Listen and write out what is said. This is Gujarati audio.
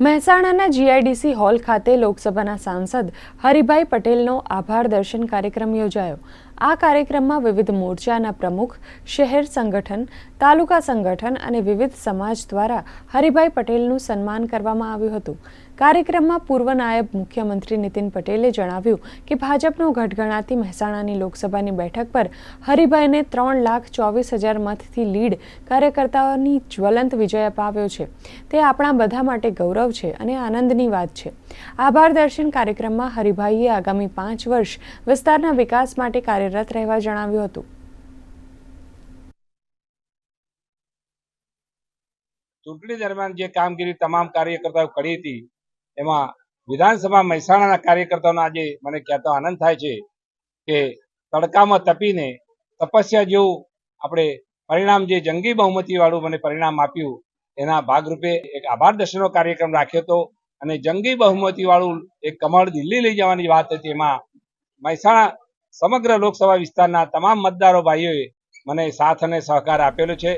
મહેસાણાના જીઆઈડીસી હોલ ખાતે લોકસભાના સાંસદ હરિભાઈ પટેલનો આભાર દર્શન કાર્યક્રમ યોજાયો. આ કાર્યક્રમમાં વિવિધ મોરચાના પ્રમુખ, શહેર સંગઠન, તાલુકા સંગઠન અને વિવિધ સમાજ દ્વારા હરિભાઈ પટેલનું સન્માન કરવામાં આવ્યું હતું. કાર્યક્રમમાં પૂર્વ નાયબ મુખ્યમંત્રી નીતિન પટેલે જણાવ્યું કે ભાજપનો ગઢગણાતી મહેસાણાની લોકસભાની બેઠક પર હરિભાઈને ત્રણ લાખ ચોવીસ હજાર મતથી લીડ કાર્યકર્તાઓની જ્વલંત વિજય અપાવ્યો છે. તે આપણા બધા માટે ગૌરવ છે અને આનંદની વાત છે. આભાર દર્શન કાર્યક્રમમાં હરિભાઈએ આગામી પાંચ વર્ષ વિસ્તારના વિકાસ માટે કાર્યરત રહેવા જણાવ્યું હતું. ચૂંટણી દરમિયાન જે કામગીરી તમામ કાર્યકર્તાઓ કરી હતી, એમાં વિધાનસભા મહેસાણાના કાર્યકર્તાઓનો આજે મને કહેતો આનંદ થાય છે કે તડકામાં તપીને તપસ્યા જેવું આપણે પરિણામ જે જંગી બહુમતી વાળું મને પરિણામ આપ્યું, એના ભાગરૂપે એક આભાર દર્શનનો કાર્યક્રમ રાખ્યો હતો અને જંગી બહુમતી વાળું એક કમળ દિલ્હી લઈ જવાની વાત હતી. એમાં મહેસાણા સમગ્ર લોકસભા વિસ્તારના તમામ મતદારો ભાઈઓએ મને સાથ અને સહકાર આપેલો છે.